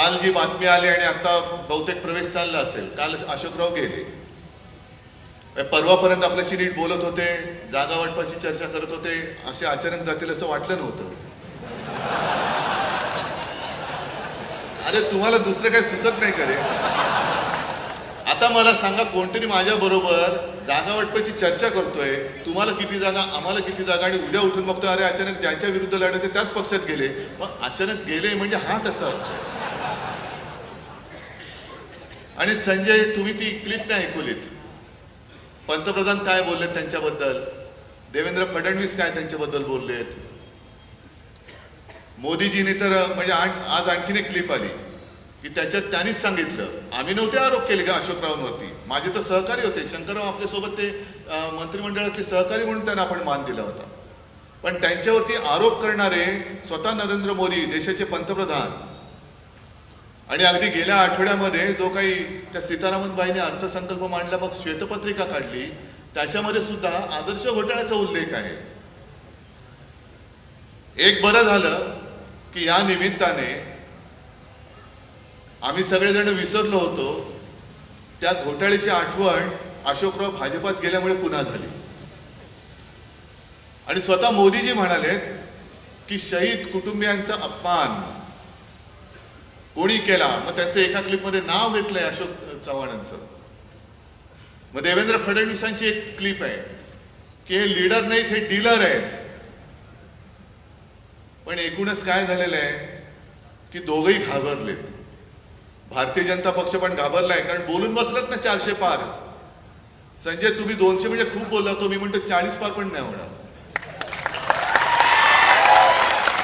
काल जी बातमी आली आणि आता बहुतेक प्रवेश चालला असेल काल अशोकराव गेले. परवापर्यंत आपल्याशी नीट बोलत होते जागा वाटपाची चर्चा करत होते असे अचानक जातील असं वाटलं नव्हतं. अरे तुम्हाला दुसरं काही सुचत नाही करे आता मला सांगा कोणतरी माझ्या बरोबर जागा वाटपाची चर्चा करतोय तुम्हाला किती जागा आम्हाला किती जागा आणि उद्या उठून बघतो अरे अचानक ज्यांच्या विरुद्ध लढत त्याच पक्षात गेले. मग अचानक गेले म्हणजे हा त्याचा अर्थ आहे. आणि संजय तुम्ही ती क्लिप नाही ऐकवलीत. पंतप्रधान काय बोललेत त्यांच्याबद्दल? देवेंद्र फडणवीस काय त्यांच्याबद्दल बोललेत? मोदीजीने तर म्हणजे आण- आज आणखीन एक क्लिप आली की त्याच्यात त्यांनीच सांगितलं. आम्ही नव्हते आरोप केले का अशोकरावांवरती माझे तर सहकारी होते. शंकरराव आपल्यासोबत ते मंत्रिमंडळातले सहकारी म्हणून त्यांना आपण मान दिला होता. पण त्यांच्यावरती आरोप करणारे स्वतः नरेंद्र मोदी देशाचे पंतप्रधान आणि अगदी गेल्या आठवड्यामध्ये जो काही त्या सीतारामनबाईने अर्थसंकल्प मांडला मग श्वेतपत्रिका काढली त्याच्यामध्ये सुद्धा आदर्श घोटाळ्याचा उल्लेख आहे. एक बरं झालं की या निमित्ताने आम्ही सगळेजण विसरलो होतो त्या घोटाळ्याची आठवण अशोकराव भाजपात गेल्यामुळे पुन्हा झाली. आणि स्वतः मोदीजी म्हणाले की शहीद कुटुंबियांचा अपमान कोणी केला. मग त्यांचं एका क्लिपमध्ये नाव घेतलंय अशोक चव्हाणांचं. मग देवेंद्र फडणवीसांची एक क्लिप आहे. की हे लीडर नाहीत हे डीलर आहेत. पण एकूणच काय झालेलं आहे? की दोघही घाबरलेत. भारतीय जनता पक्ष पण घाबरलाय कारण बोलून बसलात ना चारशे पार. संजय तुम्ही दोनशे म्हणजे खूप बोलला तो मी म्हणतो चाळीस पार पण नाही होणार.